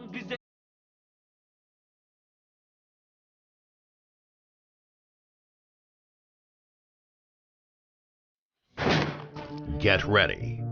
Bize Get ready.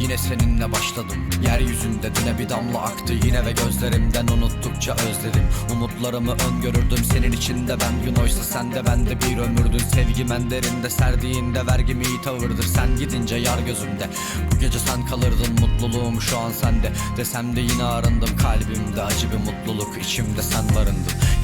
Yine seninle başladım. Yeryüzünde düne bir damla aktı. Yine ve gözlerimden unuttukça özledim. Umutlarımı öngörürdüm. Senin içinde ben gün oysa sen de ben de bir ömürdün. Sevgim en derinde serdiğinde vergim iyi tavırdır. Sen gidince yar gözümde. Bu gece sen kalırdın mutluluğum şu an sende. Desem de yine arındım. Kalbimde acı bir mutluluk içimde sen barındın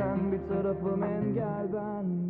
sen bir tarafım engel ben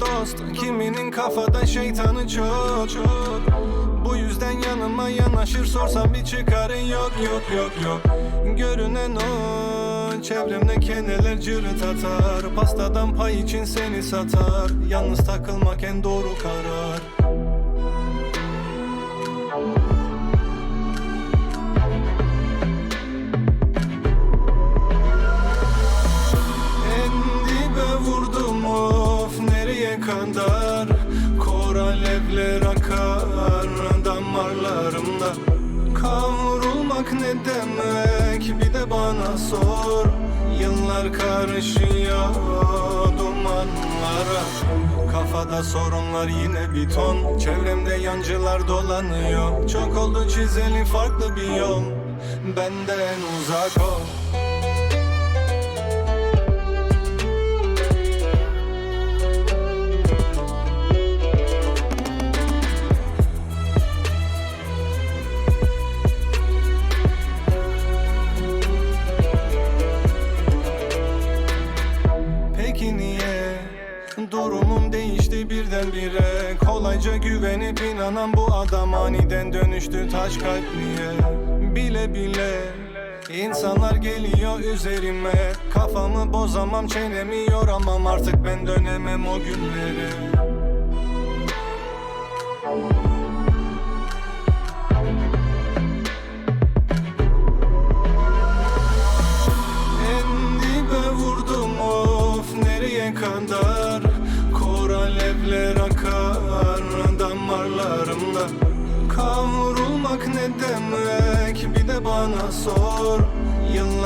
dost Kiminin kafada şeytanı çok. Bu yüzden yanıma yanaşır sorsam bir çıkarın yok yok yok yok. Görünen o Çevremde keneler cırıt atar. Pastadan pay için seni satar. Yalnız takılmak en doğru karar sor Yıllar karışıyor dumanlara. Kafada sorunlar yine bir ton Çevremde yancılar dolanıyor. Çok oldu çizeli farklı bir yol Benden uzak ol Kolayca güvenip inanan bu adam aniden dönüştü taş kalpliye. Bile bile İnsanlar geliyor üzerime. Kafamı bozamam çenemi yoramam. Artık ben dönemem o günlere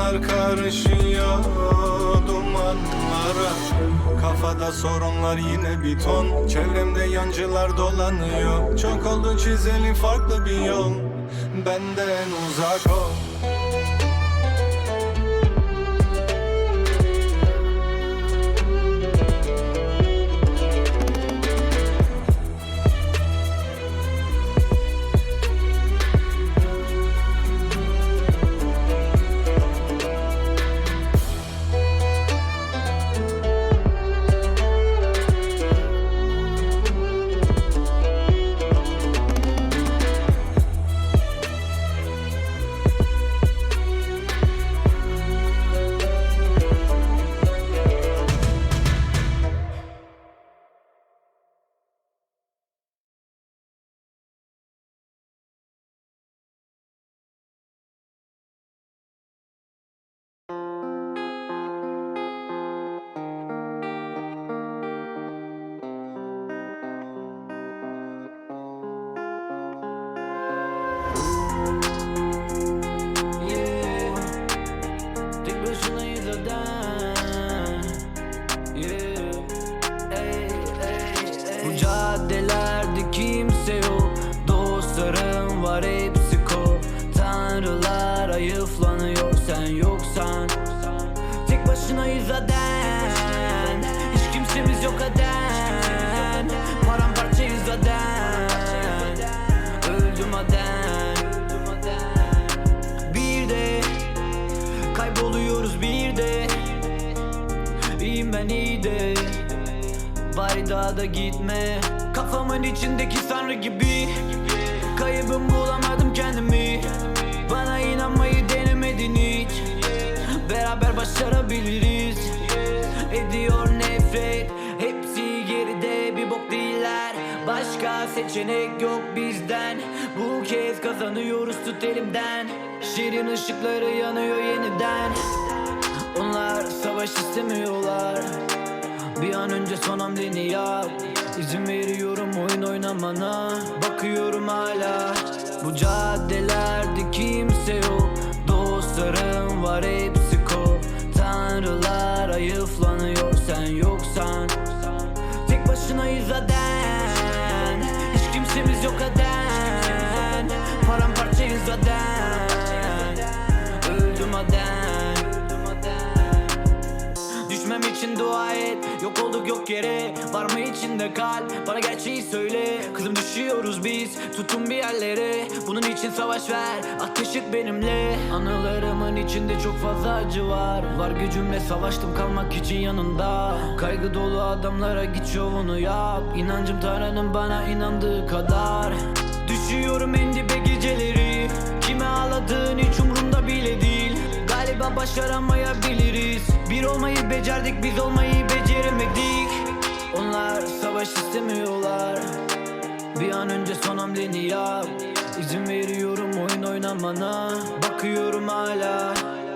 Yıllar karışıyor dumanlara. Kafada sorunlar yine bir ton. Çevremde yancılar dolanıyor. Çok oldu çizeli farklı bir yol. Benden uzak ol başınayız zaten Hiç kimsemiz yok aden. Paramparçayız zaten Öldüm aden. Bir de Kayboluyoruz bir de. İyiyim ben iyi de. Bari daha da gitme. Kafamın içindeki tanrı gibi başarabiliriz. Ediyor nefret Hepsi geride bir bok değiller. Başka seçenek yok bizden. Bu kez kazanıyoruz tut elimden. Şirin ışıkları yanıyor yeniden. Onlar savaş istemiyorlar. Bir an önce son hamleni yap. İzin veriyorum oyun oynamana. Bakıyorum hala Bu caddelerde kimse yok. Dostlarım var hepsi Tanrılar ayıflanıyor sen yoksan. Tek başınayız zaten. Hiç kimsemiz yok aden Paramparçayız zaten Dua et. Yok olduk yok yere Var mı içinde kalp? Bana gerçeği söyle. Kızım düşüyoruz biz Tutun bir yerlere. Bunun için savaş ver Ateş et benimle. Anılarımın içinde çok fazla acı var. Var gücümle savaştım kalmak için yanında. Kaygı dolu adamlara git şovunu yap. İnancım Tanrı'nın bana inandığı kadar. Düşüyorum en dibe geceleri. Kime ağladığın hiç Galiba başaramayabiliriz. Bir olmayı becerdik biz olmayı beceremedik. Onlar savaş istemiyorlar. Bir an önce son hamleni yap. İzin veriyorum oyun oynamana. Bakıyorum hala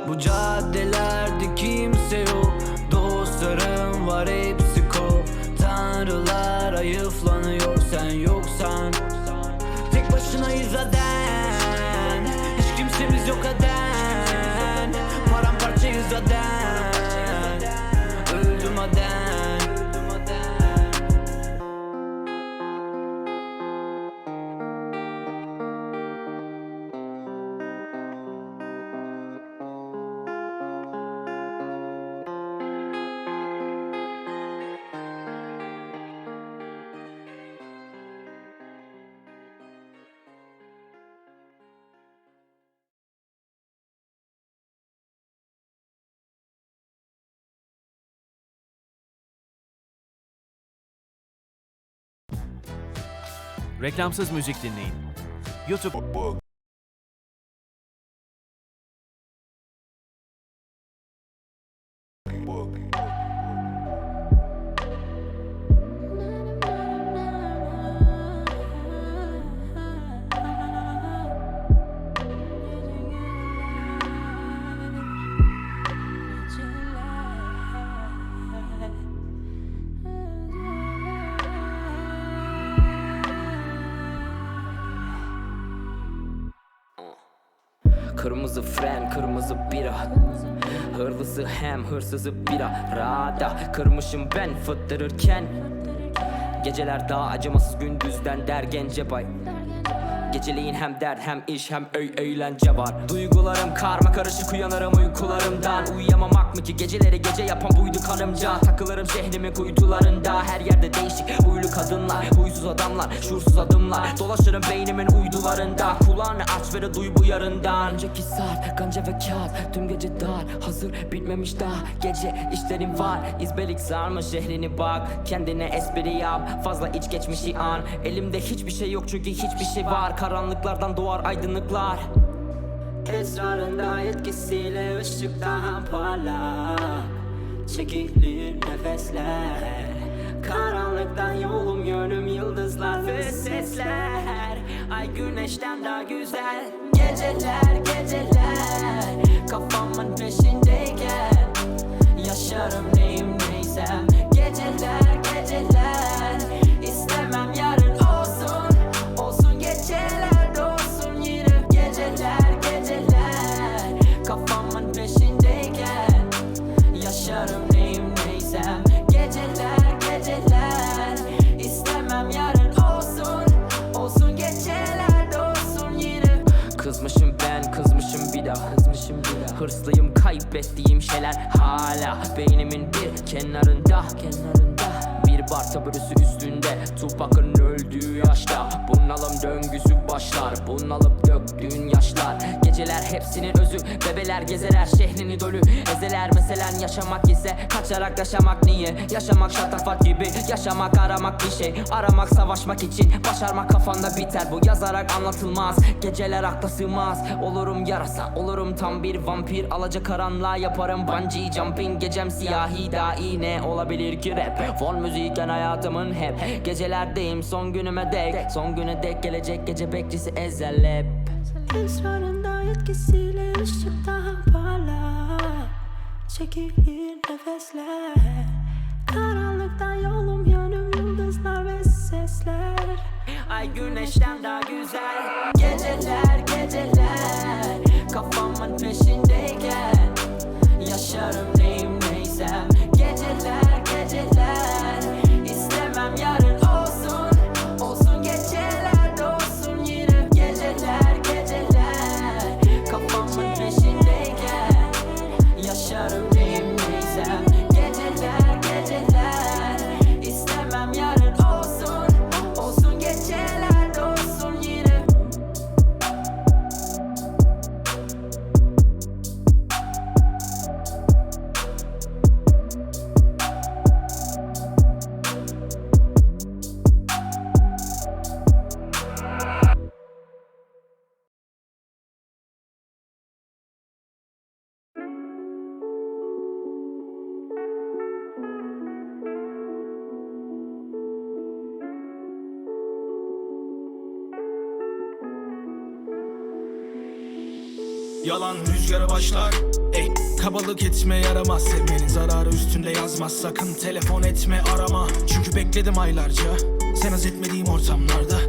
Bu caddelerde kimse yok. Dostlarım var hepsi kop. Tanrılar ayıflanıyor sen yoksan. Tek başınayız zaten. Hiç kimsemiz yok aden Reklamsız müzik dinleyin. YouTube Kırmızı fren, kırmızı bira. Hırlısı hem hırsızı bira. Rada kırmışım ben fıttırırken. Geceler daha acımasız gündüzden der gence bay Geceliğin hem dert hem iş hem öy eğlence var. Duygularım karma karışık uyanırım uykularımdan. Uyuyamamak mı ki? Geceleri gece yapan buydu karımca. Takılırım şehrimin kuytularında. Her yerde değişik huylu kadınlar Huysuz adamlar şuursuz adımlar. Dolaşırım beynimin uydularında. Kulağını aç ve duy bu yarından. Önceki saat ganca ve kağıt. Tüm gece dar hazır bitmemiş daha. Gece işlerim var izbelik sarmış şehrini bak. Kendine espri yap fazla iç geçmişi an. Elimde hiçbir şey yok çünkü hiçbir şey var Karanlıklardan doğar aydınlıklar. Esrarında etkisiyle ışık daha parlak. Çekilir nefesler. Karanlıktan yolum yönüm yıldızlar ve sesler. Ay güneşten daha güzel. Geceler geceler. Kafamın peşindeyken Yaşarım neyim neysem kızmışım bir daha Kızmışım bir daha Hırslıyım kaybettiğim şeyler hala. Beynimin bir kenarında Kenarında bir bar taburesi üstünde. Tupac'ın öldüğü yaşta Bunalım döngüsü başlar. Bunalıp döktüğün yaşlar. Geceler hepsinin özü Bebeler gezeler şehrini dölü Ezeler meselen yaşamak ise Kaçarak yaşamak niye? Yaşamak şatafat gibi Yaşamak aramak bir şey. Aramak savaşmak için Başarmak kafanda biter. Bu yazarak anlatılmaz Geceler akla sığmaz. Olurum yarasa Olurum tam bir vampir. Alaca karanlığa yaparım bungee jumping. Gecem siyahi dahi ne olabilir ki rap? Fon müzikken hayatımın hep Gecelerdeyim. Son günüme dek Son güne dek gelecek gece bekçisi ezel hep. Esrarında etkisiyle ışık daha parlak. Çekilir nefesler. Karanlıktan yolum yönüm yıldızlar ve sesler. Ay güneşten daha güzel. Geceler geceler. Kafamın peşindeyken Yaşarım neyim Yalan rüzgara başlar. Ey kabalık etme yaramaz. Sevmenin zararı üstünde yazmaz. Sakın telefon etme arama. Çünkü bekledim aylarca. Sen haz etmediğim ortamlarda